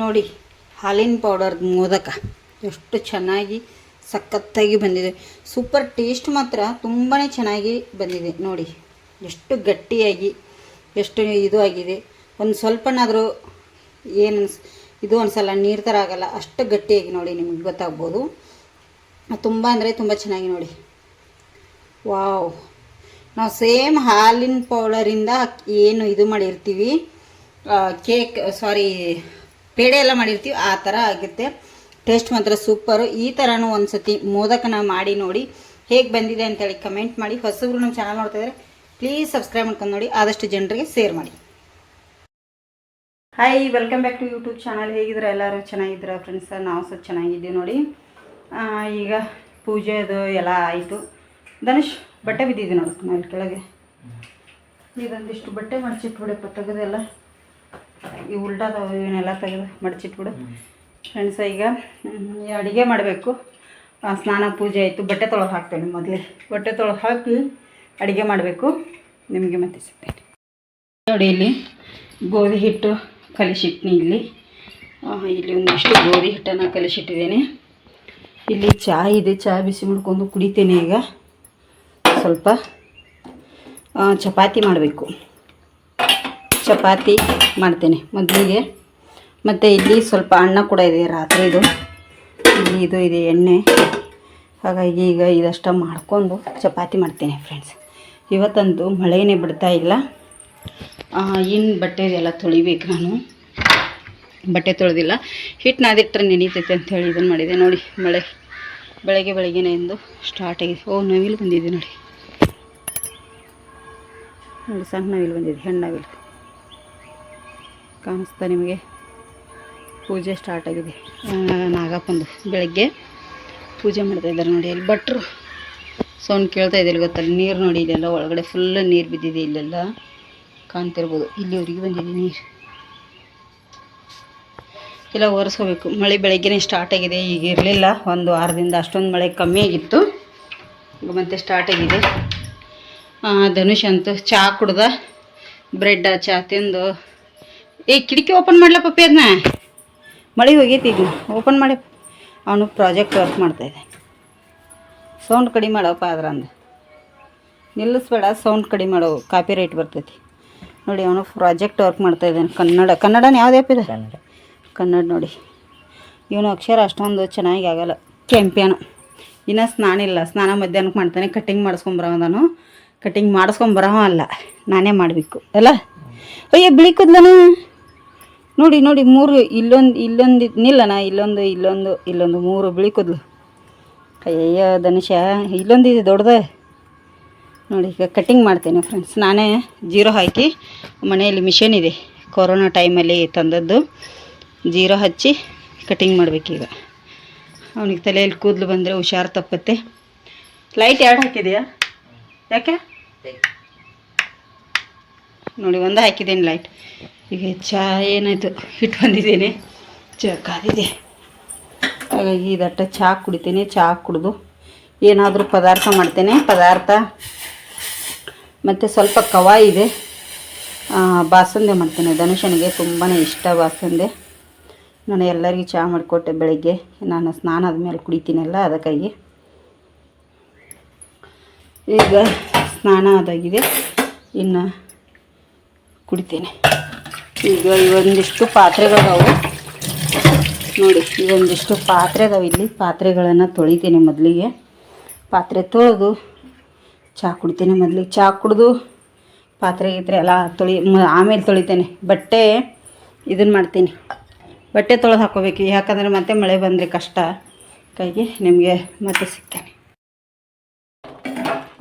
ನೋಡಿ, ಹಾಲಿನ ಪೌಡರ್ ಮೋದಕ ಎಷ್ಟು ಚೆನ್ನಾಗಿ ಸಖತ್ತಾಗಿ ಬಂದಿದೆ. ಸೂಪರ್ ಟೇಸ್ಟ್ ಮಾತ್ರ ತುಂಬಾ ಚೆನ್ನಾಗಿ ಬಂದಿದೆ. ನೋಡಿ, ಎಷ್ಟು ಗಟ್ಟಿಯಾಗಿ, ಎಷ್ಟು ಇದು ಆಗಿದೆ. ಒಂದು ಸ್ವಲ್ಪನಾದರೂ ಏನು ಇದು ಅನ್ಸಲ್ಲ ನೀರು ಥರ ಆಗಲ್ಲ, ಅಷ್ಟು ಗಟ್ಟಿಯಾಗಿ ನೋಡಿ, ನಿಮಗೆ ಗೊತ್ತಾಗ್ಬೋದು. ತುಂಬ ಅಂದರೆ ತುಂಬ ಚೆನ್ನಾಗಿ ನೋಡಿ. ವಾವ್! ನಾವು ಸೇಮ್ ಹಾಲಿನ ಪೌಡರಿಂದ ಏನು ಇದು ಮಾಡಿರ್ತೀವಿ ಕೇಕ್ ಸಾರಿ ಪೇಡೆ ಎಲ್ಲ ಮಾಡಿರ್ತೀವಿ, ಆ ಥರ ಆಗುತ್ತೆ. ಟೇಸ್ಟ್ ಮಾತ್ರ ಸೂಪರು. ಈ ಥರನೂ ಒಂದು ಸತಿ ಮೋದಕನ ಮಾಡಿ ನೋಡಿ, ಹೇಗೆ ಬಂದಿದೆ ಅಂತೇಳಿ ಕಮೆಂಟ್ ಮಾಡಿ. ಹೊಸಬ್ರು ನಮ್ಮ ಚಾನಲ್ ನೋಡ್ತಾ ಇದ್ದಾರೆ ಪ್ಲೀಸ್ ಸಬ್ಸ್ಕ್ರೈಬ್ ಮಾಡ್ಕೊಂಡು ನೋಡಿ. ಆದಷ್ಟು ಜನರಿಗೆ ಶೇರ್ ಮಾಡಿ. Hi welcome back to YouTube channel ಹೇಗಿದ್ರೆ ಎಲ್ಲರೂ? ಚೆನ್ನಾಗಿದ್ದೀರಾ ಫ್ರೆಂಡ್ಸ್ ನಾವು ಸ್ವಲ್ಪ ಚೆನ್ನಾಗಿದ್ದೀವಿ ನೋಡಿ. ಈಗ ಪೂಜೆ ಅದು ಎಲ್ಲ ಆಯಿತು. ಧನುಷ್, ಬಟ್ಟೆ ಬಿದ್ದಿದೆ ನೋಡಿ ಕೆಳಗೆ. ಇದೊಂದಿಷ್ಟು ಬಟ್ಟೆ ಮಡಚಿಟ್ಬಿಡಪ್ಪ ತೆಗೆದೆಲ್ಲ ಈ ಉಲ್ಟಾದವು ಇವನ್ನೆಲ್ಲ ತೆಗೆದು ಮಡಚಿಟ್ಬಿಡು. ಫ್ರೆಂಡ್ಸ ಈಗ ಅಡುಗೆ ಮಾಡಬೇಕು. ಸ್ನಾನ ಪೂಜೆ ಆಯಿತು. ಬಟ್ಟೆ ತೊಳೆದು ಹಾಕ್ತೇನೆ ಮೊದಲೇ. ಬಟ್ಟೆ ತೊಳೆದು ಹಾಕಿ ಅಡುಗೆ ಮಾಡಬೇಕು. ನಿಮಗೆ ಮತ್ತೆ ಸಿಗ್ತೇನೆ ನೋಡಿ ಇಲ್ಲಿ ಗೋಧಿ ಹಿಟ್ಟು ಕಲಿಸಿಟ್ಟಿನಿ ಇಲ್ಲಿ. ಇಲ್ಲಿ ಒಂದಿಷ್ಟು ಗೋಧಿ ಹಿಟ್ಟನ್ನು ಕಲಿಸಿಟ್ಟಿದ್ದೇನೆ. ಇಲ್ಲಿ ಚಹಾ ಇದೆ. ಚಹಾ ಬಿಸಿ ಮಾಡ್ಕೊಂಡು ಕುಡಿತೇನೆ ಈಗ. ಸ್ವಲ್ಪ ಚಪಾತಿ ಮಾಡಬೇಕು. ಚಪಾತಿ ಮಾಡ್ತೇನೆ ಮೊದಲಿಗೆ ಮತ್ತು ಇಲ್ಲಿ ಸ್ವಲ್ಪ ಅನ್ನ ಕೂಡ ಇದೆ ರಾತ್ರಿದು ಇಲ್ಲಿ ಇದು ಇದೆ ಎಣ್ಣೆ. ಹಾಗಾಗಿ ಈಗ ಇದಷ್ಟು ಮಾಡಿಕೊಂಡು ಚಪಾತಿ ಮಾಡ್ತೇನೆ ಫ್ರೆಂಡ್ಸ್ ಇವತ್ತಂತೂ ಮಳೆನೇ ಬಿಡ್ತಾ ಇಲ್ಲ. ಏನು ಬಟ್ಟೆ ಇದೆಲ್ಲ ತೊಳಿಬೇಕು ನಾನು. ಬಟ್ಟೆ ತೊಳೆದಿಲ್ಲ. ಹಿಟ್ಟು ನಾದಿಟ್ಟರೆ ನೆನೀತೈತೆ ಅಂಥೇಳಿ ಇದನ್ನು ಮಾಡಿದೆ. ನೋಡಿ, ಮಳೆ. ಬೆಳಗ್ಗೆ ಬೆಳಗ್ಗೆನೇ ಎಂದು ಸ್ಟಾರ್ಟ್ ಆಗಿದೆ. ಓ ನವಿಲು ಬಂದಿದೆ ನೋಡಿ. ನೋಡಿ, ಸಣ್ಣ ನವಿಲು ಬಂದಿದೆ ಹೆಣ್ಣು ನವಿಲು ಕಾಣಿಸ್ತಾ ನಿಮಗೆ. ಪೂಜೆ ಸ್ಟಾರ್ಟ್ ಆಗಿದೆ. ನಾಗಪ್ಪಂದು ಬೆಳಗ್ಗೆ ಪೂಜೆ ಮಾಡ್ತಾ ಇದ್ದಾರೆ ನೋಡಿ, ಅಲ್ಲಿ ಭಟ್ರು ಸೌಂಡ್ ಕೇಳ್ತಾ ಇದೆ ಇಲ್ಲಿ ಗೊತ್ತಲ್ಲ ನೀರು ನೋಡಿ ಇಲ್ಲೆಲ್ಲ ಒಳಗಡೆ ಫುಲ್ ನೀರು ಬಿದ್ದಿದೆ ಇಲ್ಲೆಲ್ಲ. ಕಾಣ್ತಿರ್ಬೋದು. ಇಲ್ಲಿವರೆಗೆ ಬಂದಿದೆ ನೀರು. ಇಲ್ಲ ಒರೆಸ್ಕೋಬೇಕು. ಮಳೆ ಬೆಳಗ್ಗೆನೇ ಸ್ಟಾರ್ಟ್ ಆಗಿದೆ, ಈಗ ಇರಲಿಲ್ಲ. ಒಂದು ವಾರದಿಂದ ಅಷ್ಟೊಂದು ಮಳೆ ಕಮ್ಮಿ ಆಗಿತ್ತು. ಮತ್ತೆ ಸ್ಟಾರ್ಟ್ ಆಗಿದೆ. ಧನುಷ್ ಅಂತೂ ಚಹಾ ಕುಡ್ದ. ಬ್ರೆಡ್ ಚಹಾ ತಿಂದು ಏ ಕಿಟಕಿ ಓಪನ್ ಮಾಡ್ಲ ಪಪ್ಪಿ ಅದನ್ನ ಮಳೆ ಹೋಗೈತಿ ಈಗ. ಓಪನ್ ಮಾಡಿ. ಅವನು ಪ್ರಾಜೆಕ್ಟ್ ವರ್ಕ್ ಮಾಡ್ತಾಯಿದ್ದೆ ಸೌಂಡ್ ಕಡಿಮೆ ಮಾಡಪ್ಪ ಅದ್ರಂದು ನಿಲ್ಲಿಸ್ಬೇಡ ಸೌಂಡ್ ಕಡಿಮೆ ಮಾಡೋ ಕಾಪಿ ರೈಟ್ ಬರ್ತೈತಿ. ನೋಡಿ ಅವನು ಪ್ರಾಜೆಕ್ಟ್ ವರ್ಕ್ ಮಾಡ್ತಾ ಇದ್ದಾನೆ ಕನ್ನಡ ಕನ್ನಡನ ಯಾವ್ದು ಆ್ಯಪ್ ಇದೆ? ಕನ್ನಡ. ನೋಡಿ. ಇವನು ಅಕ್ಷರ ಅಷ್ಟೊಂದು ಚೆನ್ನಾಗಿ ಆಗಲ್ಲ. ಕೆಂಪ್ಯಾನು ಇನ್ನು ಸ್ನಾನ ಇಲ್ಲ. ಸ್ನಾನ ಮಧ್ಯಾಹ್ನಕ್ಕೆ ಮಾಡ್ತಾನೆ. ಕಟ್ಟಿಂಗ್ ಮಾಡಿಸ್ಕೊಂಬರವನು ಕಟ್ಟಿಂಗ್ ಮಾಡಿಸ್ಕೊಂಬರವ ಅಲ್ಲ. ನಾನೇ ಮಾಡಬೇಕು. ಅಲ್ಲ? ಅಯ್ಯೋ ಬಿಳಿ ಕೂದ್ಲನ? ನೋಡಿ ನೋಡಿ, ಮೂರು, ಇಲ್ಲೊಂದು ಇಲ್ಲೊಂದು ನಿಲ್ಲನ ಇಲ್ಲೊಂದು ಇಲ್ಲೊಂದು ಇಲ್ಲೊಂದು ಮೂರು ಬಿಳಿ ಕೂದಲು. ಅಯ್ಯಯ್ಯೋ, ಧನುಷ, ಇಲ್ಲೊಂದು ಇದು ದೊಡ್ಡದ ನೋಡಿ, ಈಗ ಕಟ್ಟಿಂಗ್ ಮಾಡ್ತೇನೆ ಫ್ರೆಂಡ್ಸ್ ನಾನೇ ಜೀರೋ ಹಾಕಿ ಮನೆಯಲ್ಲಿ ಮಿಷನ್ ಇದೆ. ಕೊರೋನಾ ಟೈಮಲ್ಲಿ ತಂದದ್ದು. ಜೀರೋ ಹಚ್ಚಿ ಕಟ್ಟಿಂಗ್ ಮಾಡಬೇಕೀಗ. ಅವನಿಗೆ ತಲೆಯಲ್ಲಿ ಕೂದಲು ಬಂದರೆ ಹುಷಾರು ತಪ್ಪತ್ತೆ. ಲೈಟ್ ಎರಡು ಹಾಕಿದೆಯಾ? ಯಾಕೆ? ನೋಡಿ, ಒಂದು ಹಾಕಿದ್ದೇನೆ ಲೈಟ್ ಈಗ ಚಹಾ ಏನಾಯಿತು? ಹಿಟ್ಟು ಬಂದಿದ್ದೇನೆ. ಚಹಾ ಕಾದಿದೆ. ಹಾಗಾಗಿ ಇದಟ್ಟ ಚಹಾ ಕುಡಿತೇನೆ ಚಹಾ ಕುಡಿದು ಏನಾದರೂ ಪದಾರ್ಥ ಮಾಡ್ತೇನೆ. ಪದಾರ್ಥ ಮತ್ತು ಸ್ವಲ್ಪ ಕವಾ ಇದೆ. ಬಾಸಂದೆ ಮಾಡ್ತೇನೆ. ಧನುಷನಿಗೆ ತುಂಬಾ ಇಷ್ಟ ಬಾಸಂದೆ. ನಾನು ಎಲ್ಲರಿಗೂ ಚಹಾ ಮಾಡಿಕೊಟ್ಟೆ ಬೆಳಗ್ಗೆ. ನಾನು ಸ್ನಾನ ಆದಮೇಲೆ ಕುಡಿತೀನಲ್ಲ ಅದಕ್ಕಾಗಿ. ಈಗ ಸ್ನಾನ ಆದಾಗಿದೆ. ಇನ್ನು ಕುಡಿತೇನೆ. ಈಗ ಒಂದಿಷ್ಟು ಪಾತ್ರೆಗಳದಾವು. ನೋಡಿ ಇವೊಂದಿಷ್ಟು ಪಾತ್ರೆ ಅದಾವೆ ಇಲ್ಲಿ ಪಾತ್ರೆಗಳನ್ನು ತೊಳಿತೀನಿ ಮೊದಲಿಗೆ. ಪಾತ್ರೆ ತೊಳೆದು ಚಹಾ ಕುಡ್ತೀನಿ ಮೊದಲಿಗೆ. ಚಹಾ ಕುಡಿದು ಪಾತ್ರೆ ಗೀತ್ರೆ ಎಲ್ಲ ತೊಳಿ ಆಮೇಲೆ ತೊಳಿತೇನೆ. ಬಟ್ಟೆ ಇದನ್ನು ಮಾಡ್ತೀನಿ. ಬಟ್ಟೆ ತೊಳೆದು ಹಾಕೋಬೇಕು. ಯಾಕಂದರೆ ಮತ್ತೆ ಮಳೆ ಬಂದರೆ ಕಷ್ಟ. ಕೈಗೆ ನಿಮಗೆ ಮತ್ತೆ ಸಿಗ್ತೇನೆ.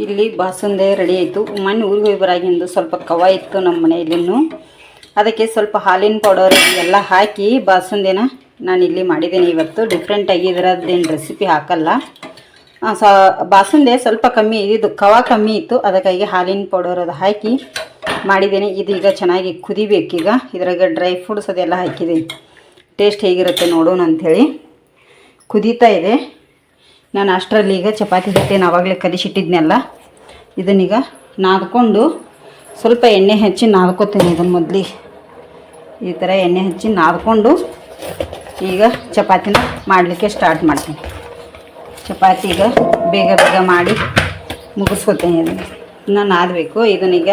ಇಲ್ಲಿ ಬಾಸುಂದೆ ರೆಡಿ ಆಯಿತು. ಮೊನ್ನೆ ಊರಿಗೆ ಹೋಗಿ ಬರಾಗಿಂದು ಸ್ವಲ್ಪ ಕವ ಇತ್ತು ನಮ್ಮ ಮನೆಯಲ್ಲಿನೂ ಅದಕ್ಕೆ ಸ್ವಲ್ಪ ಹಾಲಿನ ಪೌಡರ್ ಎಲ್ಲ ಹಾಕಿ ಬಾಸುಂದಿನ ನಾನು ಇಲ್ಲಿ ಮಾಡಿದ್ದೇನೆ ಇವತ್ತು. ಡಿಫ್ರೆಂಟಾಗಿ ಇದರದ್ದೇನು ರೆಸಿಪಿ ಹಾಕಲ್ಲ. ಸ ಬಾಸಂದೆ ಸ್ವಲ್ಪ ಕಮ್ಮಿ, ಇದು ಕವ ಕಮ್ಮಿ ಇತ್ತು. ಅದಕ್ಕಾಗಿ ಹಾಲಿನ ಪೌಡರ್ ಅದು ಹಾಕಿ ಮಾಡಿದ್ದೀನಿ. ಇದೀಗ ಚೆನ್ನಾಗಿ ಕುದಿಬೇಕೀಗ. ಇದ್ರಾಗ ಡ್ರೈ ಫ್ರೂಟ್ಸ್ ಅದೆಲ್ಲ ಹಾಕಿದೆ ಟೇಸ್ಟ್ ಹೇಗಿರುತ್ತೆ ನೋಡೋಣ ಅಂಥೇಳಿ. ಕುದೀತಾ ಇದೆ. ನಾನು ಅಷ್ಟರಲ್ಲಿ ಈಗ ಚಪಾತಿ ಹಿಟ್ಟೇನು ಆವಾಗಲೇ ಕಲಿಸಿಟ್ಟಿದ್ನೆಲ್ಲ. ಇದನ್ನೀಗ ನಾದ್ಕೊಂಡು ಸ್ವಲ್ಪ ಎಣ್ಣೆ ಹಚ್ಚಿ ನಾದ್ಕೋತೀನಿ ಇದನ್ನು ಮೊದಲಿಗೆ ಈ ಥರ ಎಣ್ಣೆ ಹಚ್ಚಿ ನಾದ್ಕೊಂಡು ಈಗ ಚಪಾತಿನ ಮಾಡಲಿಕ್ಕೆ ಸ್ಟಾರ್ಟ್ ಮಾಡ್ತೀನಿ. ಚಪಾತಿ ಈಗ ಬೇಗ ಬೇಗ ಮಾಡಿ ಮುಗಿಸ್ಕೊತೀನಿ ಅದನ್ನು ಇನ್ನೂ ನಾದಬೇಕು. ಇದನ್ನೀಗ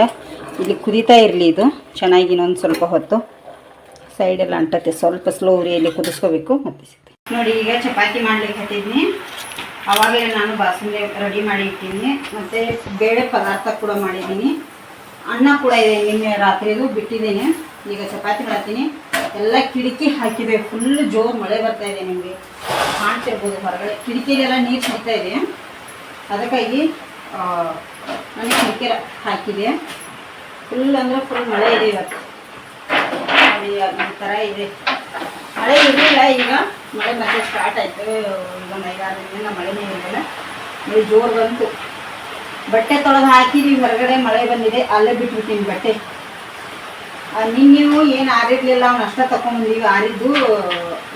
ಇಲ್ಲಿ ಕುದೀತಾ ಇರಲಿ ಇದು. ಚೆನ್ನಾಗಿ ಇನ್ನೊಂದು ಸ್ವಲ್ಪ ಹೊತ್ತು. ಸೈಡೆಲ್ಲ ಅಂಟತ್ತೆ. ಸ್ವಲ್ಪ ಸ್ಲೋ ಉರಿಯಲ್ಲಿ ಕುದಿಸ್ಕೋಬೇಕು, ಮತ್ತೆ ನೋಡಿ, ಈಗ ಚಪಾತಿ ಮಾಡ್ಲಿಕ್ಕೆ ಹತ್ತಿದ್ದೀನಿ ಆವಾಗಲೇ ನಾನು ಬಾಸುಂದಿ ರೆಡಿ ಮಾಡಿ ಇಟ್ಟಿದ್ದೀನಿ ಮತ್ತು ಬೇಳೆ ಪದಾರ್ಥ ಕೂಡ ಮಾಡಿದ್ದೀನಿ. ಅನ್ನ ಕೂಡ ಇದೆ. ನಿನ್ನೆ ರಾತ್ರಿಯದು ಬಿಟ್ಟಿದ್ದೀನಿ. ಈಗ ಚಪಾತಿ ಮಾಡ್ತೀನಿ. ಎಲ್ಲ ಕಿಟಕಿ ಹಾಕಿದೆ ಫುಲ್ ಜೋರು ಮಳೆ ಬರ್ತಾ ಇದೆ ನಿಮಗೆ. ಕಾಣ್ತಿರ್ಬೋದು ಹೊರಗಡೆ. ಕಿಟಕಿಲೆಲ್ಲ ನೀರು ಸಿಗ್ತಾ ಇದೆ. ಅದಕ್ಕಾಗಿ ನಾನು ಕಿಡಕಿ ಹಾಕಿದೆ. ಫುಲ್ ಅಂದರೆ ಫುಲ್ ಮಳೆ ಇದೆ ಇವತ್ತು. ಈ ಥರ ಇದೆ. ಮಳೆ ಇರಲಿಲ್ಲ ಈಗ. ಮಳೆ ಮತ್ತೆ ಸ್ಟಾರ್ಟ್ ಆಯಿತು. ಈಗ ಐದಾರು ಮಳೆನೇ ಇರಲಿಲ್ಲ ಮಳೆ ಜೋರು ಬಂತು. ಬಟ್ಟೆ ತೊಳೆದು ಹಾಕಿದ್ವಿ ಹೊರಗಡೆ ಮಳೆ ಬಂದಿದೆ. ಅಲ್ಲೇ ಬಿಟ್ಬಿಡ್ತೀನಿ ಬಟ್ಟೆ. ನಿನ್ನೆವು ಏನು ಆರಿರ್ಲಿಲ್ಲ, ಅವ್ನು ಅಷ್ಟ ತಗೊಂಬಂದೀವಿ ಆರಿದ್ದು,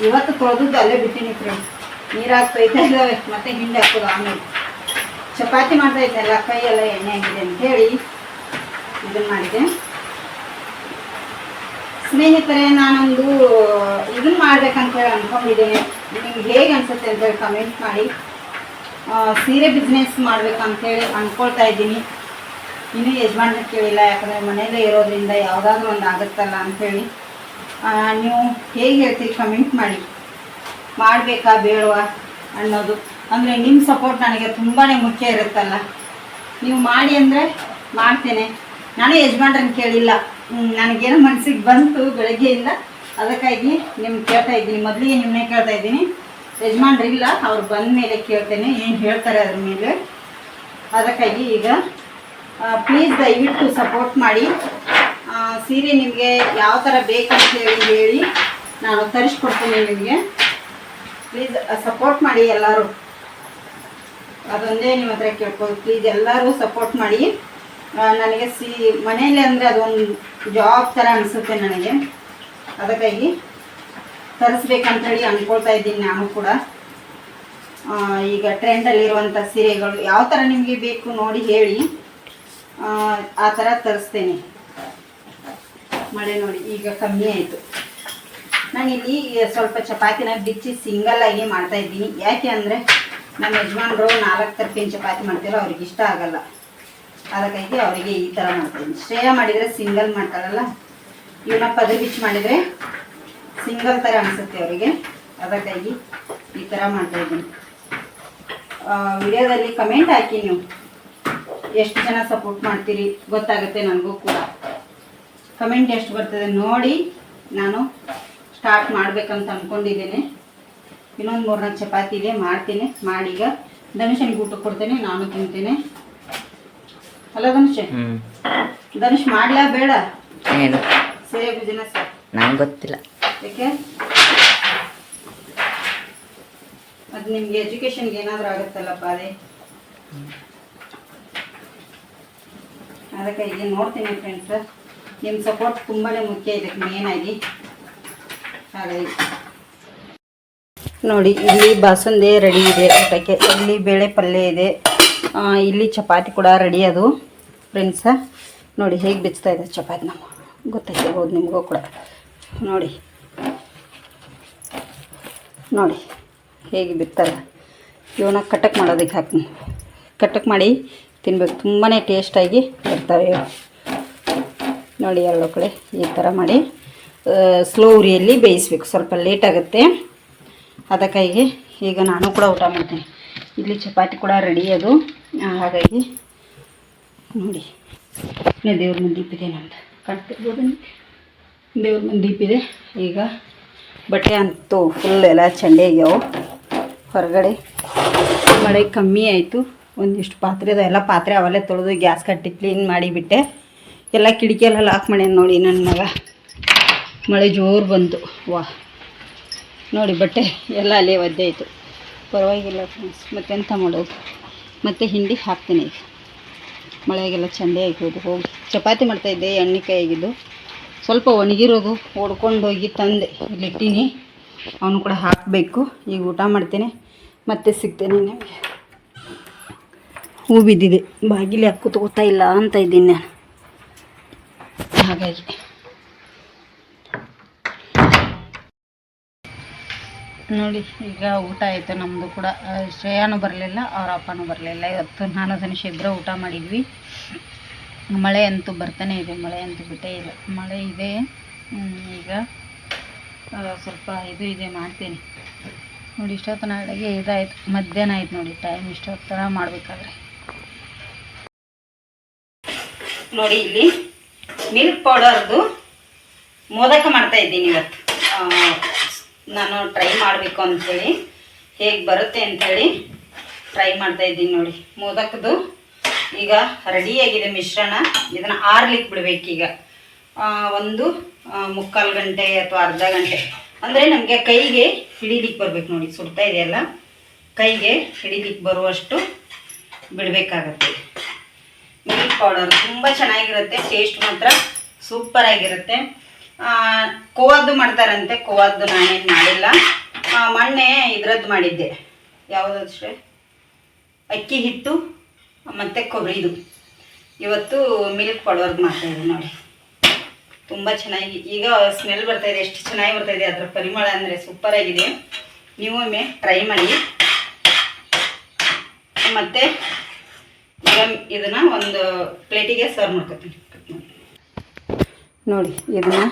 ಇವತ್ತು ತೊಳೆದದ್ದು ಅಲ್ಲೇ ಬಿಟ್ಟಿನಿ ಫ್ರೆಂಡ್ಸ್ ನೀರಾಗಿ ಇದ್ದಾವೆ ಮತ್ತೆ ಹಿಂಡಿ ಹಾಕೋದು ಆಮೇಲೆ. ಚಪಾತಿ ಮಾಡ್ತಾ ಇದ್ದೆಲ್ಲ ಕೈ ಎಲ್ಲ ಎಣ್ಣೆ ಆಗಿದೆ ಅಂತ ಹೇಳಿ ಇದನ್ನು ಮಾಡಿದೆ. ಸ್ನೇಹಿತರೆ, ನಾನೊಂದು ಇದನ್ನ ಮಾಡ್ಬೇಕಂತೇಳಿ ಅನ್ಕೊಂಡಿದ್ದೇನೆ. ನಿಮ್ಗೆ ಹೇಗೆ ಅನ್ಸುತ್ತೆ ಅಂತ ಹೇಳಿ ಕಮೆಂಟ್ ಮಾಡಿ. ಸೀರೆ ಬಿಸ್ನೆಸ್ ಮಾಡ್ಬೇಕಂತೇಳಿ ಅನ್ಕೊಳ್ತಾ ಇದ್ದೀನಿ. ಇನ್ನೂ ಯಜಮಾನ್ರು ಕೇಳಿಲ್ಲ, ಯಾಕಂದರೆ ಮನೆಯಲ್ಲೇ ಇರೋದ್ರಿಂದ ಯಾವುದಾದ್ರೂ ಒಂದು ಆಗುತ್ತಲ್ಲ ಅಂಥೇಳಿ ನೀವು ಹೇಗೆ ಹೇಳ್ತೀರಿ ಕಮೆಂಟ್ ಮಾಡಿ. ಮಾಡಬೇಕಾ ಬೇಡವಾ ಅನ್ನೋದು. ಅಂದರೆ ನಿಮ್ಮ ಸಪೋರ್ಟ್ ನನಗೆ ತುಂಬಾ ಮುಖ್ಯ ಇರುತ್ತಲ್ಲ. ನೀವು ಮಾಡಿ ಅಂದರೆ ಮಾಡ್ತೇನೆ. ನಾನು ಯಜಮಾನ್ರನ್ನ ಕೇಳಿಲ್ಲ. ನನಗೇನು ಮನಸ್ಸಿಗೆ ಬಂತು ಬೆಳಗ್ಗೆಯಿಂದ ಅದಕ್ಕಾಗಿ ನಿಮ್ಗೆ ಕೇಳ್ತಾ ಇದ್ದೀನಿ. ಮೊದಲಿಗೆ ನಿಮ್ಮನ್ನೇ ಕೇಳ್ತಾ ಇದ್ದೀನಿ. ಯಜಮಾನ್ರಿಲ್ಲ, ಅವ್ರು ಬಂದ ಮೇಲೆ ಕೇಳ್ತೇನೆ. ಏನು ಹೇಳ್ತಾರೆ ಅದ್ರ ಮೇಲೆ. ಅದಕ್ಕಾಗಿ ಈಗ ಪ್ಲೀಸ್ ದಯವಿಟ್ಟು ಸಪೋರ್ಟ್ ಮಾಡಿ. ಸೀರೆ ನಿಮಗೆ ಯಾವ ಥರ ಬೇಕಂತ ಹೇಳಿ ಹೇಳಿ ನಾನು ತರಿಸ್ಕೊಡ್ತೀನಿ ನಿಮಗೆ. ಪ್ಲೀಸ್ ಸಪೋರ್ಟ್ ಮಾಡಿ ಎಲ್ಲರೂ. ಅದೊಂದೇ ನಿಮ್ಮ ಹತ್ರ ಕೇಳ್ಬೋದು. ಪ್ಲೀಸ್ ಎಲ್ಲರೂ ಸಪೋರ್ಟ್ ಮಾಡಿ. ನನಗೆ ಸಿ, ಮನೆಯಲ್ಲಿ ಅಂದರೆ ಅದೊಂದು ಜಾಬ್ ಥರ ಅನಿಸುತ್ತೆ ನನಗೆ. ಅದಕ್ಕಾಗಿ ತರಿಸ್ಬೇಕಂತೇಳಿ ಅಂದ್ಕೊಳ್ತಾ ಇದ್ದೀನಿ ನಾನು ಕೂಡ. ಈಗ ಟ್ರೆಂಡಲ್ಲಿರುವಂಥ ಸೀರೆಗಳು ಯಾವ ಥರ ನಿಮಗೆ ಬೇಕು ನೋಡಿ ಹೇಳಿ. ಆ, ಥರ ತರಿಸ್ತೇನೆ. ಮಳೆ ನೋಡಿ ಈಗ ಕಮ್ಮಿ ಆಯಿತು. ನಾನು ಇಲ್ಲಿ ಸ್ವಲ್ಪ ಚಪಾತಿನ ಬಿಚ್ಚಿ ಸಿಂಗಲ್ ಆಗಿ ಮಾಡ್ತಾ ಇದ್ದೀನಿ. ಯಾಕೆ ಅಂದರೆ ನಮ್ಮ ಯಜಮಾನ್ರು ನಾಲ್ಕು ತರಪಿನ ಚಪಾತಿ ಮಾಡ್ತಿರೋ ಅವ್ರಿಗೆ ಇಷ್ಟ ಆಗಲ್ಲ. ಅದಕ್ಕಾಗಿ ಅವರಿಗೆ ಈ ಥರ ಮಾಡ್ತೀನಿ. ಶ್ರೇಯ ಮಾಡಿದರೆ ಸಿಂಗಲ್ ಮಾಡ್ತಾರಲ್ಲ ಇವನ್ನ ಪದ ಬಿಚ್ಚಿ ಮಾಡಿದರೆ ಸಿಂಗಲ್ ಥರ ಅನಿಸುತ್ತೆ ಅವರಿಗೆ. ಅದಕ್ಕಾಗಿ ಈ ಥರ ಮಾಡ್ತಾ ಇದ್ದೀನಿ. ವಿಡಿಯೋದಲ್ಲಿ ಕಮೆಂಟ್ ಹಾಕಿ ನೀವು. ಎಷ್ಟು ಜನ ಸಪೋರ್ಟ್ ಮಾಡ್ತೀರಿ ಗೊತ್ತಾಗುತ್ತೆ ನನಗೂ ಕೂಡ. ಕಮೆಂಟ್ ಎಷ್ಟು ಬರ್ತದೆ ನೋಡಿ ನಾನು ಸ್ಟಾರ್ಟ್ ಮಾಡ್ಬೇಕಂತ ಅಂದ್ಕೊಂಡಿದ್ದೇನೆ ಇನ್ನೊಂದು ಮೂರ್ನಾಲ್ಕು ಚಪಾತಿ ಇದೆ ಮಾಡ್ತೀನಿ. ಮಾಡಿ ಈಗ ಧನುಷನಿಗೆ ಊಟ ಕೊಡ್ತೇನೆ ನಾನು ತಿಂತೇನೆ. ಹಲೋ ಧನುಷ್. ಧನುಷ್ ಮಾಡ್ಲಾ ಬೇಡ? ಏನು? ಸೀರೆ ಬಿಸ್ನೆಸ್ ನಂಗೆ ಗೊತ್ತಿಲ್ಲ. ಯಾಕೆ? ಅದು ನಿಮ್ಗೆ ಎಜುಕೇಶನ್ಗೆ ಏನಾದರೂ ಆಗುತ್ತಲ್ಲಪ್ಪ ಅದೇ. ಅದಕ್ಕೆ ಈಗ ನೋಡ್ತೀನಿ ಫ್ರೆಂಡ್ಸ್ ನಿಮ್ಮ ಸಪೋರ್ಟ್ ತುಂಬಾ ಮುಖ್ಯ ಇದಕ್ಕೆ ಮೇನಾಗಿ ಹಾಗಾಗಿ. ನೋಡಿ, ಇಲ್ಲಿ ಬಾಸುಂದೆ ರೆಡಿ ಇದೆ ಊಟಕ್ಕೆ. ಇಲ್ಲಿ ಬೇಳೆ ಪಲ್ಯ ಇದೆ. ಇಲ್ಲಿ ಚಪಾತಿ ಕೂಡ ರೆಡಿ ಅದು ಫ್ರೆಂಡ್ಸ ನೋಡಿ, ಹೇಗೆ ಬಿಚ್ತಾ ಇದೆ ಚಪಾತಿ ನಮ್ಮ. ಗೊತ್ತಾಗಿರ್ಬೋದು ನಿಮಗೂ ಕೂಡ. ನೋಡಿ. ನೋಡಿ, ಹೇಗೆ ಬಿತ್ತಾರೆ ಇವನ್ನ ಕಟಕ್ ಮಾಡೋದಕ್ಕೆ ಹಾಕ್ತೀನಿ. ಕಟಕ್ ಮಾಡಿ ತಿನ್ಬೇಕು. ತುಂಬಾ ಟೇಸ್ಟಾಗಿ ಬರ್ತವೆ. ನೋಡಿ ಎರಡು ಕಡೆ ಈ ಥರ ಮಾಡಿ. ಸ್ಲೋ ಉರಿಯಲ್ಲಿ ಬೇಯಿಸ್ಬೇಕು. ಸ್ವಲ್ಪ ಲೇಟಾಗುತ್ತೆ ಅದಕ್ಕಾಗಿ ಈಗ ನಾನು ಕೂಡ ಊಟ ಮಾಡ್ತೀನಿ. ಇಲ್ಲಿ ಚಪಾತಿ ಕೂಡ ರೆಡಿ ಅದು. ಹಾಗಾಗಿ ನೋಡಿ. ದೇವ್ರ ಮುಂದೆ ದೀಪಿದೆ ನಮ್ದು. ಕಾಣ್ತಿರ್ಬೋದು ದೇವ್ರ ಮುಂದೆ ದೀಪಿದೆ ಈಗ ಬಟ್ಟೆ ಅಂತೂ ಫುಲ್ ಎಲ್ಲ ಚಂಡೆ ಹೊರಗಡೆ ಮಳೆ ಕಮ್ಮಿ ಆಯಿತು. ಒಂದಿಷ್ಟು ಪಾತ್ರೆ ಅದ, ಎಲ್ಲ ಪಾತ್ರೆ ಅವಲ್ಲೇ ತೊಳೆದು ಗ್ಯಾಸ್ ಕಟ್ಟಿ ಕ್ಲೀನ್ ಮಾಡಿಬಿಟ್ಟೆ ಎಲ್ಲ ಕಿಟಕಿಯೆಲ್ಲ ಲಾಕ್ ಮಾಡ್ಯಾನ ನೋಡಿ ನನ್ನ ಮಗ. ಮಳೆ ಜೋರು ಬಂತು. ವಾ. ನೋಡಿ ಬಟ್ಟೆ ಎಲ್ಲ ಅಲ್ಲೇ ಒದ್ದೆ ಆಯಿತು. ಪರವಾಗಿಲ್ಲ ಫ್ರೆಂಡ್ಸ್ ಮತ್ತೆಂತ ಮಾಡೋದು? ಮತ್ತೆ ಹಿಂಡಿ ಹಾಕ್ತೀನಿ ಈಗ. ಮಳೆಗೆಲ್ಲ ಚಂದೇ ಆಗಿರೋದು ಹೋಗಿ. ಚಪಾತಿ ಮಾಡ್ತಾಯಿದ್ದೆ ಎಣ್ಣೆ ಕಾಯಿಗಿದ್ದು. ಸ್ವಲ್ಪ ಒಣಗಿರೋದು ಹೊಡ್ಕೊಂಡು ಹೋಗಿ ತಂದೆ. ಇಲ್ಲಿಟ್ಟಿನಿ. ಅವನು ಕೂಡ ಹಾಕಬೇಕು. ಈಗ ಊಟ ಮಾಡ್ತೀನಿ. ಮತ್ತೆ ಸಿಗ್ತೇನೆ ನಿಮಗೆ ಹೂ ಬಿದ್ದಿದೆ. ಬಾಗಿಲು ಯಾಕೆ ಕೂತ್ಕೋತಾ ಇಲ್ಲ ಅಂತ ಇದ್ದೀನಿ ನಾನು. ಹಾಗಾಗಿ. ನೋಡಿ, ಈಗ ಊಟ ಆಯಿತು ನಮ್ಮದು ಕೂಡ. ಶ್ರೇಯಾನು ಬರಲಿಲ್ಲ, ಅವ್ರ ಅಪ್ಪನೂ ಬರಲಿಲ್ಲ. ಇವತ್ತು ನಾನು ಧನುಷ್ ಇಬ್ಬರು ಊಟ ಮಾಡಿದ್ವಿ. ಮಳೆ ಅಂತೂ ಬರ್ತಾನೆ ಇದೆ, ಮಳೆ ಅಂತೂ ಬಿಟ್ಟೇ ಇಲ್ಲ. ಮಳೆ ಇದೆ. ಈಗ ಸ್ವಲ್ಪ ಇದು ಇದೆ, ಮಾಡ್ತೀನಿ. ನೋಡಿ ಇಷ್ಟೊತ್ತನ ಅಡುಗೆ ಇದಾಯ್ತು. ಮಧ್ಯಾಹ್ನ ಆಯ್ತು ನೋಡಿ ಟೈಮ್ ಇಷ್ಟೊತ್ತರ ಮಾಡಬೇಕಾದ್ರೆ. ನೋಡಿ ಇಲ್ಲಿ. ಮಿಲ್ಕ್ ಪೌಡರ್ದು ಮೋದಕ ಮಾಡ್ತಾ ಇದ್ದೀನಿ ಇವತ್ತು. ನಾನು ಟ್ರೈ ಮಾಡಬೇಕು ಅಂಥೇಳಿ ಹೇಗೆ ಬರುತ್ತೆ ಅಂಥೇಳಿ ಟ್ರೈ ಮಾಡ್ತಾ ಇದ್ದೀನಿ ನೋಡಿ. ಮೋದಕದ್ದು ಈಗ ರೆಡಿಯಾಗಿದೆ ಮಿಶ್ರಣ. ಇದನ್ನು ಆರ್ಲಿಕ್ಕೆ ಬಿಡ್ಬೇಕೀಗ ಒಂದು ಮುಕ್ಕಾಲು ಗಂಟೆ ಅಥವಾ ಅರ್ಧ ಗಂಟೆ. ಅಂದರೆ ನಮಗೆ ಕೈಗೆ ಹಿಡಿಲಿಕ್ಕೆ ಬರ್ಬೇಕು ನೋಡಿ. ಸುಡ್ತಾ ಇದೆಯಲ್ಲ? ಕೈಗೆ ಹಿಡಿಲಿಕ್ಕೆ ಬರುವಷ್ಟು ಬಿಡಬೇಕಾಗತ್ತೆ. ಮಿಲ್ಕ್ ಪೌಡರ್ ತುಂಬ ಚೆನ್ನಾಗಿರುತ್ತೆ ಟೇಸ್ಟ್ ಮಾತ್ರ ಸೂಪರ್ ಆಗಿರುತ್ತೆ. ಕೋವದ್ದು ಮಾಡ್ತಾರಂತೆ, ಕೋವದ್ದು ನಾನೇನು ಮಾಡಿಲ್ಲ. ಮಣ್ಣೆ ಮೊನ್ನೆ ಇದ್ರದ್ದು ಮಾಡಿದ್ದೆ. ಯಾವುದಷ್ಟೇ ಅಕ್ಕಿ ಹಿಟ್ಟು, ಮತ್ತು ಕೊಬ್ಬರಿದು ಇವತ್ತು ಮಿಲ್ಕ್ ಪೌಡರ್ದು ಮಾಡ್ತಾಯಿದ್ದೀನಿ ನೋಡಿ. ತುಂಬ ಚೆನ್ನಾಗಿ, ಈಗ ಸ್ಮೆಲ್ ಬರ್ತಾ ಇದೆ, ಎಷ್ಟು ಚೆನ್ನಾಗಿ ಬರ್ತಾ ಇದೆ ಅದರ ಪರಿಮಳ ಅಂದರೆ ಸೂಪರ್ ಆಗಿದೆ. ನೀವು ಒಮ್ಮೆ ಟ್ರೈ ಮಾಡಿ. ಮತ್ತು ಇದನ್ನ ಒಂದು ಪ್ಲೇಟಿಗೆ ಸರ್ವ್ ಮಾಡ್ಕೊತೀನಿ. ನೋಡಿ, ಇದನ್ನ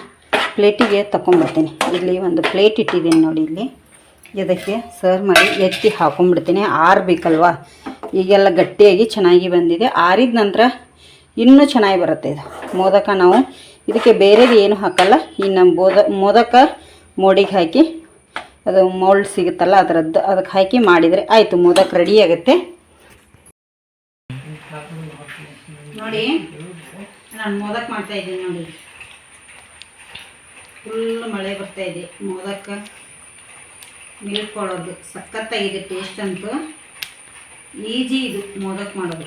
ಪ್ಲೇಟಿಗೆ ತಗೊಂಡ್ಬರ್ತೀನಿ ಇಲ್ಲಿ ಒಂದು ಪ್ಲೇಟ್ ಇಟ್ಟಿದ್ದೀನಿ ನೋಡಿ ಇಲ್ಲಿ. ಇದಕ್ಕೆ ಸರ್ವ್ ಮಾಡಿ ಎತ್ತಿ ಹಾಕೊಂಡ್ಬಿಡ್ತೀನಿ. ಆರಬೇಕಲ್ವಾ? ಈಗೆಲ್ಲ ಗಟ್ಟಿಯಾಗಿ ಚೆನ್ನಾಗಿ ಬಂದಿದೆ. ಆರಿದ ನಂತರ ಇನ್ನೂ ಚೆನ್ನಾಗಿ ಬರುತ್ತೆ ಇದು. ಮೋದಕ ನಾವು ಇದಕ್ಕೆ ಬೇರೆದು ಏನು ಹಾಕಲ್ಲ. ಇನ್ನು ಬೋದ, ಮೋದಕ ಮೋಡಿಗೆ ಹಾಕಿ ಅದು ಮೋಲ್ಡ್ ಸಿಗುತ್ತಲ್ಲ, ಅದರದ್ದು ಅದಕ್ಕೆ ಹಾಕಿ ಮಾಡಿದರೆ ಆಯಿತು. ಮೋದಕ ರೆಡಿ ಆಗುತ್ತೆ. ನೋಡಿ, ನಾನು ಮೋದಕ್ ಮಾಡ್ತಾ ಇದ್ದೀನಿ ನೋಡಿ. ಫುಲ್ ಮಳೆ ಬರ್ತಾ ಇದೆ. ಮಿಲ್ಕ್ ಕೊಡೋದು ಸಖತ್ತಾಗಿದೆ ಟೇಸ್ಟ್ ಅಂತೂ. ಈಜಿ ಇದು ಮೋದಕ್ ಮಾಡೋದು.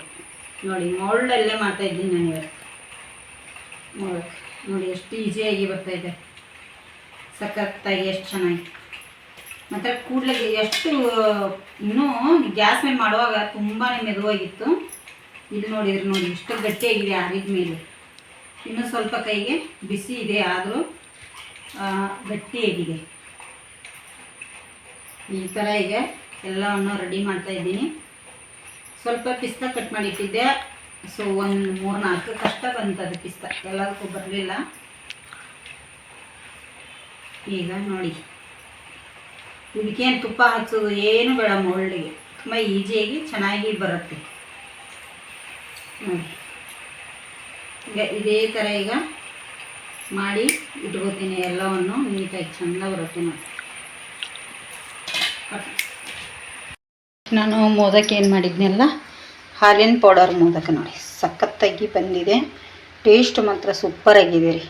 ನೋಡಿ ಮೊಳ್ಳಲ್ಲೇ ಮಾಡ್ತಾ ಇದ್ದೀನಿ ನಾನು ಇವತ್ತು. ಮೋದಕ್. ನೋಡಿ, ಎಷ್ಟು ಈಸಿಯಾಗಿ ಬರ್ತಾ ಇದೆ. ಸಖತ್ತಾಗಿ ಎಷ್ಟು ಚೆನ್ನಾಗಿ. ಮತ್ತು ಕೂಡಲೇ ಎಷ್ಟು, ಇನ್ನೂ ಗ್ಯಾಸ್ ಮೇಲೆ ಮಾಡುವಾಗ ತುಂಬಾ ಮೆದುವಾಗಿತ್ತು. ಇಲ್ಲಿ ನೋಡಿದ್ರೆ ನೋಡಿ ಇಷ್ಟು ಗಟ್ಟಿಯಾಗಿದೆ ಆರಿದ ಮೇಲೆ. ಇನ್ನೂ ಸ್ವಲ್ಪ ಕೈಗೆ ಬಿಸಿ ಇದೆ ಆದರೂ ಗಟ್ಟಿಯಾಗಿದೆ. ಈ ಥರ ಈಗ ಎಲ್ಲವನ್ನು ರೆಡಿ ಮಾಡ್ತಾ ಇದ್ದೀನಿ. ಸ್ವಲ್ಪ ಪಿಸ್ತಾ ಕಟ್ ಮಾಡಿ ಇಟ್ಟಿದ್ದೆ ಸೊ ಒಂದು ಮೂರು ನಾಲ್ಕು ಕಷ್ಟ ಅದು ಪಿಸ್ತಾ. ಎಲ್ಲದಕ್ಕೂ ಬರಲಿಲ್ಲ. ಈಗ ನೋಡಿ. ಇದಕ್ಕೇನು ತುಪ್ಪ ಹಚ್ಚೋದು ಏನು ಬೇಡ ಮೊಳ್ಳಿಗೆ ತುಂಬ ಈಜಿಯಾಗಿ ಚೆನ್ನಾಗಿ ಬರುತ್ತೆ. ಈಗ ಇದೇ ಥರ ಈಗ ಮಾಡಿ ಇಟ್ಕೋತೀನಿ ಎಲ್ಲವನ್ನು ನೀಟಾಗಿ ಚೆಂದ ಬರುತ್ತೆ ನೋಡಿ ನಾನು ಮೋದಕ ಏನು ಮಾಡಿದ್ನೆಲ್ಲ, ಹಾಲಿನ ಪೌಡರ್ ಮೋದಕ ನೋಡಿ. ಸಖತ್ತಾಗಿ ಬಂದಿದೆ. ಟೇಸ್ಟ್ ಮಾತ್ರ ಸೂಪರಾಗಿದೆ ರೀ.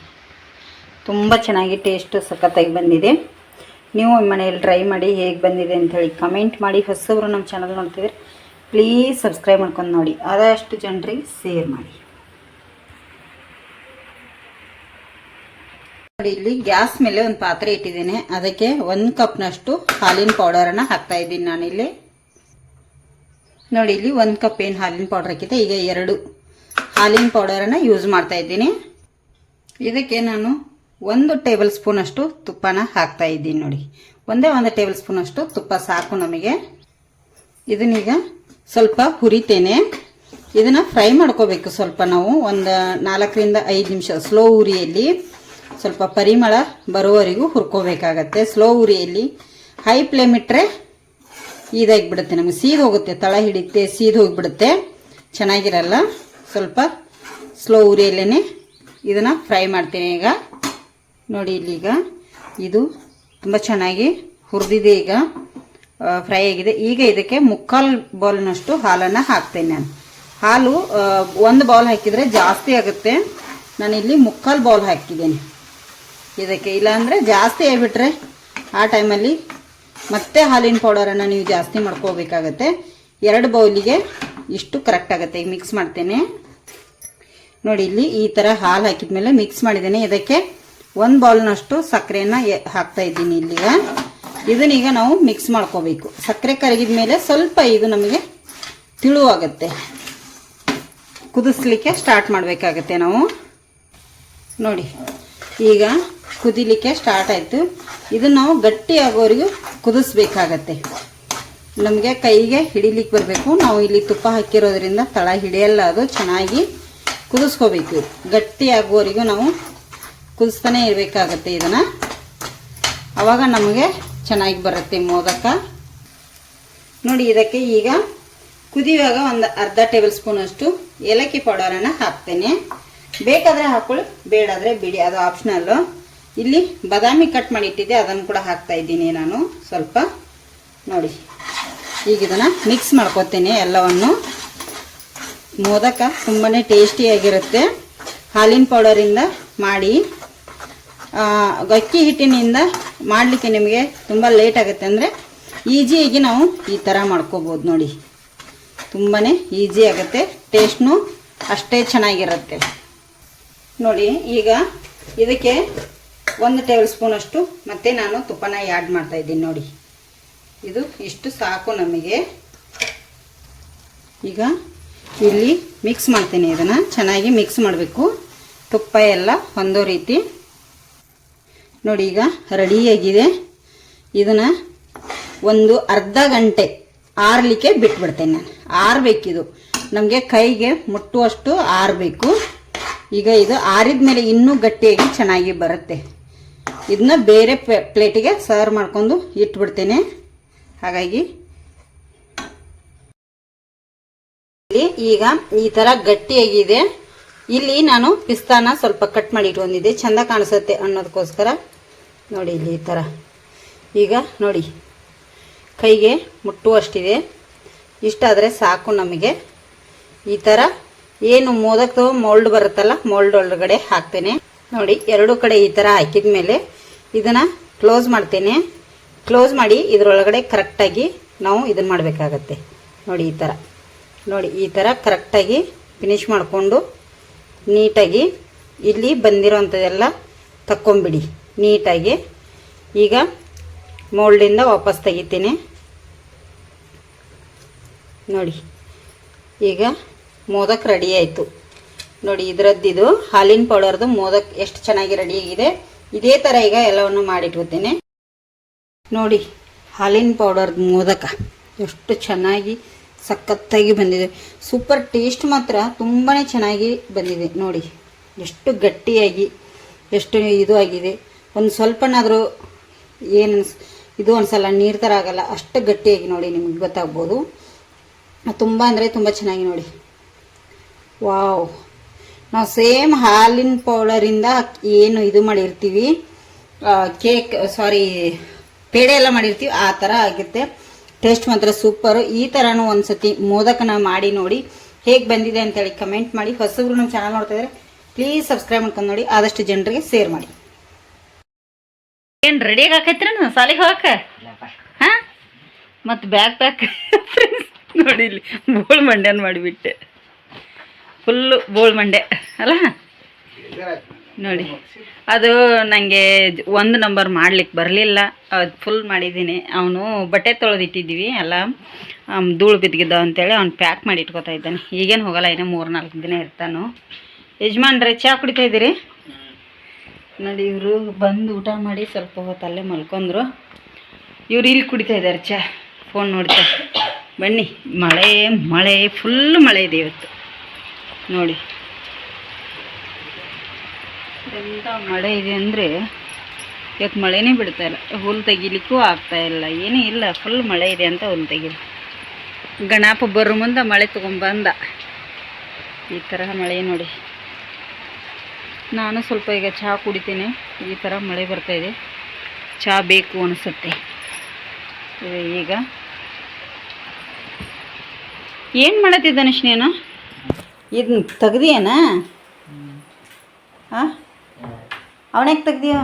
ತುಂಬ ಚೆನ್ನಾಗಿ ಟೇಸ್ಟ್ ಸಖತ್ತಾಗಿ ಬಂದಿದೆ. ನೀವು ಮನೆಯಲ್ಲಿ ಟ್ರೈ ಮಾಡಿ ಹೇಗೆ ಬಂದಿದೆ ಅಂಥೇಳಿ ಕಮೆಂಟ್ ಮಾಡಿ. ಹೊಸಬ್ರು ನಮ್ಮ ಚಾನಲ್ ನೋಡ್ತಿದ್ರೆ ಪ್ಲೀಸ್ ಸಬ್ಸ್ಕ್ರೈಬ್ ಮಾಡ್ಕೊಂಡು ನೋಡಿ. ಆದಷ್ಟು ಜನರಿಗೆ ಶೇರ್ ಮಾಡಿ. ನೋಡಿ, ಇಲ್ಲಿ ಗ್ಯಾಸ್ ಮೇಲೆ ಒಂದು ಪಾತ್ರೆ ಇಟ್ಟಿದ್ದೀನಿ. ಅದಕ್ಕೆ ಒಂದು ಕಪ್ನಷ್ಟು ಹಾಲಿನ ಪೌಡರನ್ನು ಹಾಕ್ತಾ ಇದ್ದೀನಿ ನಾನಿಲ್ಲಿ. ನೋಡಿ, ಇಲ್ಲಿ ಒಂದು ಕಪ್ ಏನು ಹಾಲಿನ ಪೌಡರ್ ಹಾಕಿದೆ ಈಗ ಎರಡು ಹಾಲಿನ ಪೌಡರನ್ನು ಯೂಸ್ ಮಾಡ್ತಾ ಇದ್ದೀನಿ. ಇದಕ್ಕೆ ನಾನು ಒಂದು ಟೇಬಲ್ ಸ್ಪೂನಷ್ಟು ತುಪ್ಪನ ಹಾಕ್ತಾ ಇದ್ದೀನಿ ನೋಡಿ. ಒಂದೇ ಒಂದು ಟೇಬಲ್ ಸ್ಪೂನಷ್ಟು ತುಪ್ಪ ಸಾಕು ನಮಗೆ. ಇದನ್ನೀಗ ಸ್ವಲ್ಪ ಹುರಿತೇನೆ. ಇದನ್ನು ಫ್ರೈ ಮಾಡ್ಕೋಬೇಕು ಸ್ವಲ್ಪ ನಾವು. ಒಂದು ನಾಲ್ಕರಿಂದ ಐದು ನಿಮಿಷ ಸ್ಲೋ ಉರಿಯಲ್ಲಿ ಸ್ವಲ್ಪ ಪರಿಮಳ ಬರುವವರೆಗೂ ಹುರ್ಕೋಬೇಕಾಗತ್ತೆ. ಸ್ಲೋ ಉರಿಯಲ್ಲಿ ಹೈ ಫ್ಲೇಮ್ ಇಟ್ಟರೆ ಇದಾಗಿ ಬಿಡುತ್ತೆ ನಮಗೆ ಸೀದ್ ಹೋಗುತ್ತೆ. ತಳ ಹಿಡಿಯುತ್ತೆ ಸೀದ್ ಹೋಗಿಬಿಡುತ್ತೆ. ಚೆನ್ನಾಗಿರಲ್ಲ? ಸ್ವಲ್ಪ ಸ್ಲೋ ಉರಿಯಲ್ಲೇ ಇದನ್ನು ಫ್ರೈ ಮಾಡ್ತೀನಿ ಈಗ. ನೋಡಿ ಇಲ್ಲೀಗ. ಇದು ತುಂಬ ಚೆನ್ನಾಗಿ ಹುರಿದಿದೆ ಈಗ. ಫ್ರೈ ಆಗಿದೆ. ಈಗ ಇದಕ್ಕೆ ಮುಕ್ಕಾಲು ಬೌಲ್ನಷ್ಟು ಹಾಲನ್ನು ಹಾಕ್ತೇನೆ ನಾನು. ಹಾಲು ಒಂದು ಬೌಲ್ ಹಾಕಿದರೆ ಜಾಸ್ತಿ ಆಗುತ್ತೆ. ನಾನಿಲ್ಲಿ ಮುಕ್ಕಾಲು ಬೌಲ್ ಹಾಕಿದ್ದೀನಿ. ಇದಕ್ಕೆ ಇಲ್ಲಾಂದರೆ ಜಾಸ್ತಿ ಆಗಿಬಿಟ್ರೆ ಆ ಟೈಮಲ್ಲಿ ಮತ್ತೆ ಹಾಲಿನ ಪೌಡರನ್ನು ನೀವು ಜಾಸ್ತಿ ಮಾಡ್ಕೋಬೇಕಾಗತ್ತೆ. ಎರಡು ಬೌಲಿಗೆ ಇಷ್ಟು ಕರೆಕ್ಟ್ ಆಗುತ್ತೆ. ಈಗ ಮಿಕ್ಸ್ ಮಾಡ್ತೇನೆ. ನೋಡಿ, ಇಲ್ಲಿ ಈ ಥರ ಹಾಲು ಹಾಕಿದ ಮೇಲೆ ಮಿಕ್ಸ್ ಮಾಡಿದ್ದೇನೆ. ಇದಕ್ಕೆ ಒಂದು ಬೌಲ್ನಷ್ಟು ಸಕ್ಕರೆಯನ್ನು ಹಾಕ್ತಾ ಇದ್ದೀನಿ ಇಲ್ಲಿಗ. ಇದನ್ನೀಗ ನಾವು ಮಿಕ್ಸ್ ಮಾಡ್ಕೋಬೇಕು. ಸಕ್ಕರೆ ಕರಗಿದ ಮೇಲೆ ಸ್ವಲ್ಪ ಇದು ನಮಗೆ ತಿಳುವಾಗತ್ತೆ ಕುದಿಸ್ಲಿಕ್ಕೆ ಸ್ಟಾರ್ಟ್ ಮಾಡಬೇಕಾಗತ್ತೆ ನಾವು. ನೋಡಿ, ಈಗ ಕುದಿಲಿಕ್ಕೆ ಸ್ಟಾರ್ಟ್ ಆಯಿತು. ಇದನ್ನು ನಾವು ಗಟ್ಟಿ ಆಗೋವರೆಗೂ ಕುದಿಸ್ಬೇಕಾಗತ್ತೆ. ನಮಗೆ ಕೈಗೆ ಹಿಡಿಲಿಕ್ಕೆ ಬರಬೇಕು. ನಾವು ಇಲ್ಲಿ ತುಪ್ಪ ಹಾಕಿರೋದ್ರಿಂದ ತಳ ಹಿಡಿಯಲ್ಲ, ಅದು ಚೆನ್ನಾಗಿ ಕುದಿಸ್ಕೋಬೇಕು. ಗಟ್ಟಿ ಆಗುವವರೆಗೂ ನಾವು ಕುದಿಸ್ತಾನೆ ಇರಬೇಕಾಗತ್ತೆ ಇದನ್ನು. ಆವಾಗ ನಮಗೆ ಚೆನ್ನಾಗಿ ಬರುತ್ತೆ ಮೋದಕ. ನೋಡಿ, ಇದಕ್ಕೆ ಈಗ ಕುದಿಯುವಾಗ ಒಂದು ಅರ್ಧ ಟೇಬಲ್ ಸ್ಪೂನ್ ಅಷ್ಟು ಏಲಕ್ಕಿ ಪೌಡರನ್ನು ಹಾಕ್ತೇನೆ. ಬೇಕಾದರೆ ಹಾಕೊಳ್ಳಿ, ಬೇಡಾದರೆ ಬಿಡಿ, ಅದು ಆಪ್ಷನಲ್ಲು ಇಲ್ಲಿ ಬಾದಾಮಿ ಕಟ್ ಮಾಡಿ ಇಟ್ಟಿದ್ದೆ, ಅದನ್ನು ಕೂಡ ಹಾಕ್ತಾ ಇದ್ದೀನಿ ನಾನು ಸ್ವಲ್ಪ. ನೋಡಿ, ಈಗ ಇದನ್ನು ಮಿಕ್ಸ್ ಮಾಡ್ಕೊತೇನೆ ಎಲ್ಲವನ್ನು. ಮೋದಕ ತುಂಬಾ ಟೇಸ್ಟಿಯಾಗಿರುತ್ತೆ ಹಾಲಿನ ಪೌಡರಿಂದ ಮಾಡಿ. ಅಕ್ಕಿ ಹಿಟ್ಟಿನಿಂದ ಮಾಡಲಿಕ್ಕೆ ನಿಮಗೆ ತುಂಬ ಲೇಟ್ ಆಗುತ್ತೆ. ಅಂದರೆ ಈಜಿಯಾಗಿ ನಾವು ಈ ಥರ ಮಾಡ್ಕೋಬೋದು ನೋಡಿ. ತುಂಬಾ ಈಜಿ ಆಗುತ್ತೆ. ಟೇಸ್ಟ್ನು ಅಷ್ಟೇ ಚೆನ್ನಾಗಿರುತ್ತೆ. ನೋಡಿ, ಈಗ ಇದಕ್ಕೆ ಒಂದು ಟೇಬಲ್ ಸ್ಪೂನಷ್ಟು ಮತ್ತೆ ನಾನು ತುಪ್ಪನ ಆ್ಯಡ್ ಮಾಡ್ತಾ ಇದ್ದೀನಿ ನೋಡಿ. ಇದು ಇಷ್ಟು ಸಾಕು ನಮಗೆ. ಈಗ ಇಲ್ಲಿ ಮಿಕ್ಸ್ ಮಾಡ್ತೀನಿ ಇದನ್ನು. ಚೆನ್ನಾಗಿ ಮಿಕ್ಸ್ ಮಾಡಬೇಕು. ತುಪ್ಪ ಎಲ್ಲ ಒಂದೋ ರೀತಿ. ನೋಡಿ ಈಗ ರೆಡಿಯಾಗಿದೆ. ಇದನ್ನು ಒಂದು ಅರ್ಧ ಗಂಟೆ ಆರಲಿಕ್ಕೆ ಬಿಟ್ಬಿಡ್ತೇನೆ ನಾನು. ಆರಬೇಕಿದು. ನಮಗೆ ಕೈಗೆ ಮುಟ್ಟುವಷ್ಟು ಆರಬೇಕು. ಈಗ ಇದು ಆರಿದ ಮೇಲೆ ಇನ್ನೂ ಗಟ್ಟಿಯಾಗಿ ಚೆನ್ನಾಗಿ ಬರುತ್ತೆ. ಇದನ್ನ ಬೇರೆ ಪ್ಲೇಟಿಗೆ ಸರ್ವ್ ಮಾಡ್ಕೊಂಡು ಇಟ್ಬಿಡ್ತೇನೆ. ಹಾಗಾಗಿ ಈಗ ಈ ಥರ ಗಟ್ಟಿಯಾಗಿದೆ. ಇಲ್ಲಿ ನಾನು ಪಿಸ್ತಾನ ಸ್ವಲ್ಪ ಕಟ್ ಮಾಡಿ ಇಟ್ಕೊಂಡಿದ್ದೆ. ಚಂದ ಕಾಣಿಸುತ್ತೆ ಅನ್ನೋದಕ್ಕೋಸ್ಕರ. ನೋಡಿ ಇಲ್ಲಿ ಈ ಥರ ಈಗ ನೋಡಿ, ಕೈಗೆ ಮುಟ್ಟುವಷ್ಟಿದೆ. ಇಷ್ಟಾದರೆ ಸಾಕು ನಮಗೆ. ಈ ಥರ ಏನು ಮೋದಕ ಮೋಲ್ಡ್ ಬರುತ್ತಲ್ಲ ಮೋಲ್ಡ್ ಒಳಗಡೆ ಹಾಕ್ತೇನೆ. ನೋಡಿ, ಎರಡು ಕಡೆ ಈ ಥರ ಹಾಕಿದ ಮೇಲೆ ಇದನ್ನು ಕ್ಲೋಸ್ ಮಾಡ್ತೇನೆ. ಕ್ಲೋಸ್ ಮಾಡಿ ಇದರೊಳಗಡೆ ಕರೆಕ್ಟಾಗಿ ನಾವು ಇದನ್ನು ಮಾಡಬೇಕಾಗತ್ತೆ. ನೋಡಿ ಈ ಥರ ನೋಡಿ, ಈ ಥರ ಕರೆಕ್ಟಾಗಿ ಫಿನಿಶ್ ಮಾಡಿಕೊಂಡು ನೀಟಾಗಿ ಇಲ್ಲಿ ಬಂದಿರೋಂಥದ್ದೆಲ್ಲ ತಕ್ಕೊಂಬಿಡಿ. ನೀಟಾಗಿ ಈಗ ಮೋಲ್ಡಿಂದ ವಾಪಸ್ ತೆಗಿತೀನಿ. ನೋಡಿ, ಈಗ ಮೋದಕ್ ರೆಡಿ ಆಯಿತು. ನೋಡಿ ಇದರದ್ದಿದು ಹಾಲಿನ ಪೌಡರ್ದು ಮೋದಕ್ ಎಷ್ಟು ಚೆನ್ನಾಗಿ ರೆಡಿಯಾಗಿದೆ ಇದೇ ಥರ ಈಗ ಎಲ್ಲವನ್ನು ಮಾಡಿಟ್ಕೋತೀನಿ ನೋಡಿ, ಹಾಲಿನ ಪೌಡರ್ದು ಮೋದಕ ಎಷ್ಟು ಚೆನ್ನಾಗಿ ಸಖತ್ತಾಗಿ ಬಂದಿದೆ. ಸೂಪರ್ ಟೇಸ್ಟ್ ಮಾತ್ರ ತುಂಬಾ ಚೆನ್ನಾಗಿ ಬಂದಿದೆ. ನೋಡಿ, ಎಷ್ಟು ಗಟ್ಟಿಯಾಗಿ, ಎಷ್ಟು ಇದು ಆಗಿದೆ. ಒಂದು ಸ್ವಲ್ಪನಾದರೂ ಏನು ಇದು ಅನ್ಸಲ್ಲ ನೀರು ಥರ ಆಗಲ್ಲ, ಅಷ್ಟು ಗಟ್ಟಿಯಾಗಿ ನೋಡಿ ನಿಮಗೆ ಗೊತ್ತಾಗ್ಬೋದು. ತುಂಬ ಅಂದರೆ ತುಂಬ ಚೆನ್ನಾಗಿ ನೋಡಿ. ವಾವ್. ನಾವು ಸೇಮ್ ಹಾಲಿನ ಪೌಡರಿಂದ ಏನು ಇದು ಮಾಡಿರ್ತೀವಿ. ಕೇಕ್, ಸಾರಿ, ಪೇಡೆ ಎಲ್ಲ ಮಾಡಿರ್ತೀವಿ, ಆ ಥರ ಆಗುತ್ತೆ. ಟೇಸ್ಟ್ ಮಾತ್ರ ಸೂಪರು. ಈ ಥರನೂ ಒಂದ್ಸತಿ ಮೋದಕನ ಮಾಡಿ ನೋಡಿ. ಹೇಗೆ ಬಂದಿದೆ ಅಂತೇಳಿ ಕಮೆಂಟ್ ಮಾಡಿ. ಹೊಸಬ್ರು ನಮ್ಮ ಚಾನಲ್ ನೋಡ್ತಾ ಇದ್ದಾರೆ ಪ್ಲೀಸ್ ಸಬ್ಸ್ಕ್ರೈಬ್ ಮಾಡ್ಕೊಂಡು ನೋಡಿ. ಆದಷ್ಟು ಜನರಿಗೆ ಶೇರ್ ಮಾಡಿ. ಏನು ರೆಡಿಯಾಗಿ ನಾನು? ಸಾಲಿಗೆ ಹೋಗಕ್ಕ ಹಾಂ? ಮತ್ತು ಬ್ಯಾಗ್ ಪ್ಯಾಕ್ ನೋಡಿ ಇಲ್ಲಿ ಬೋಳ್ ಮಂಡ್ಯನ ಮಾಡಿಬಿಟ್ಟೆ. ಫುಲ್ಲು ಬೋಳ್ ಮಂಡ್ಯ, ಅಲ್ಲ? ನೋಡಿ, ಅದು ನನಗೆ ಒಂದು ನಂಬರ್ ಮಾಡ್ಲಿಕ್ಕೆ ಬರಲಿಲ್ಲ. ಅದು ಫುಲ್ ಮಾಡಿದ್ದೀನಿ. ಅವನು ಬಟ್ಟೆ ತೊಳೆದಿಟ್ಟಿದ್ದೀವಿ ಎಲ್ಲ. ಧೂಳು ಬಿದ್ದಿದ್ದ ಅಂತೇಳಿ ಅವ್ನು ಪ್ಯಾಕ್ ಮಾಡಿ ಇಟ್ಕೊತಾ ಇದ್ದಾನೆ. ಈಗೇನು ಹೋಗಲ್ಲ, ಇನ್ನೂ ಮೂರು ನಾಲ್ಕು ದಿನ ಇರ್ತಾನು. ಯಜಮಾನ್ರೆ ಚಹಾ ಕುಡಿತಾ ಇದ್ದೀರಿ? ನೋಡಿ, ಇವರು ಬಂದು ಊಟ ಮಾಡಿ ಸ್ವಲ್ಪ ಹೊತ್ತು ಅಲ್ಲೇ ಮಲ್ಕೊಂಡ್ರು. ಇವ್ರು ಇಲ್ಲಿ ಕುಡಿತಾ ಇದ್ದಾರೆ ಚಾ ಫೋನ್ ನೋಡ್ತಾ. ಬನ್ನಿ, ಮಳೆ ಮಳೆ ಫುಲ್ ಮಳೆ ಇದೆ ಇವತ್ತು. ನೋಡಿ. ಎಂಥ ಮಳೆ ಇದೆ ಅಂದರೆ, ಇವತ್ತು ಮಳೆನೇ ಬಿಡ್ತಾ ಇಲ್ಲ. ಹುಲ್ಲು ತೆಗಿಲಿಕ್ಕೂ ಆಗ್ತಾ ಇಲ್ಲ. ಏನೂ ಇಲ್ಲ ಫುಲ್ ಮಳೆ ಇದೆ ಅಂತ ಹುಲ್ಲು ತೆಗಿಲಿ. ಗಣಪ ಬರೋ ಮುಂದೆ ಮಳೆ ತೊಗೊಂಬಂದ ಈ ತರಹ ಮಳೆ ನೋಡಿ. ನಾನು ಸ್ವಲ್ಪ ಈಗ ಚಹಾ ಕುಡಿತೀನಿ. ಈ ಥರ ಮಳೆ ಬರ್ತಾ ಇದೆ. ಚಹಾ ಬೇಕು ಅನಿಸುತ್ತೆ. ಈಗ. ಏನು ಮಾಡತ್ತಿದ್ದ ನೀನು ಇದನ್ನ ತೆಗ್ದಿಯೇನ? ಹಾಂ ಅವನ್ಯಾಕೆ ತೆಗ್ದಿಯ?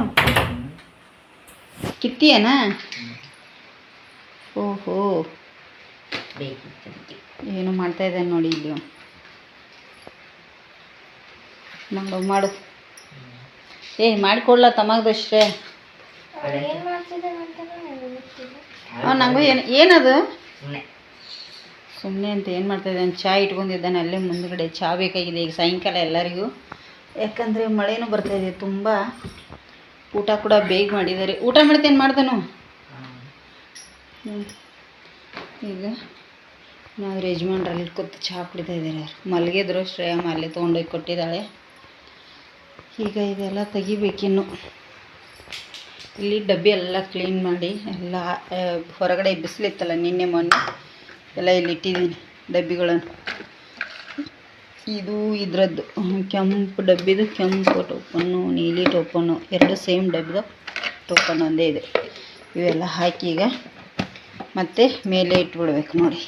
ಕಿತ್ತಿಯೇನ? ಓಹೋ. ಏನು ಮಾಡ್ತಾ ಇದ್ದಾನೆ ನೋಡಿ ಇಲ್ಲಿ. ಮಾಡು ಮಾಡು. ಏ ಮಾಡಿಕೊಡ್ಲ ತಮಗದಷ್ಟೇ ಹಾಂ ನಂಗೂ ಏನು ಏನದು? ಸುಮ್ಮನೆ ಅಂತ ಏನು ಮಾಡ್ತಾ ಚಾ ಚಹಾ ಇಟ್ಕೊಂಡಿದ್ದಾನೆ ಅಲ್ಲೇ ಮುಂದ್ಗಡೆ. ಚಾ ಬೇಕಾಗಿದೆ ಈಗ ಸಾಯಂಕಾಲ ಎಲ್ಲರಿಗೂ. ಯಾಕಂದರೆ ಮಳೆನೂ ಬರ್ತಾ ಇದೆ ತುಂಬ. ಊಟ ಕೂಡ ಬೇಗ ಮಾಡಿದ್ದಾರೆ. ಊಟ ಮಾಡ್ತೇನೆ ಮಾಡ್ದನು? ಹ್ಮ್. ಈಗ ನಾವು ಯಜಮಾನ್ರಲ್ಲಿ ಕೂತು ಚಹಾ ಕುಡಿತಾ ಇದ್ದಾರೆ ಮಲಗಿದ್ರು ಶ್ರೇಯಮ್ಮ ಅಲ್ಲಿ ತೊಗೊಂಡೋಗಿ ಕೊಟ್ಟಿದ್ದಾಳೆ. ಈಗ ಇದೆಲ್ಲ ತೆಗಿಬೇಕಿನ್ನು. ಇಲ್ಲಿ ಡಬ್ಬಿ ಎಲ್ಲ ಕ್ಲೀನ್ ಮಾಡಿ, ಎಲ್ಲ ಹೊರಗಡೆ ಬಿಸಿಲಿತ್ತಲ್ಲ ನಿನ್ನೆ ಮೊನ್ನೆ, ಎಲ್ಲ ಇಲ್ಲಿ ಇಟ್ಟಿದ್ದೀನಿ ಡಬ್ಬಿಗಳನ್ನು. ಇದು ಇದರದ್ದು, ಕೆಂಪು ಡಬ್ಬಿದು ಕೆಂಪು ಟೋಪನ್ನು, ನೀಲಿ ಟೋಪನ್ನು, ಎರಡು ಸೇಮ್ ಡಬ್ಬಿದು ಟೋಪನ್ ಒಂದೇ ಇದೆ. ಇವೆಲ್ಲ ಹಾಕಿ ಈಗ ಮತ್ತೆ ಮೇಲೆ ಇಟ್ಬಿಡ್ಬೇಕು ನೋಡಿ.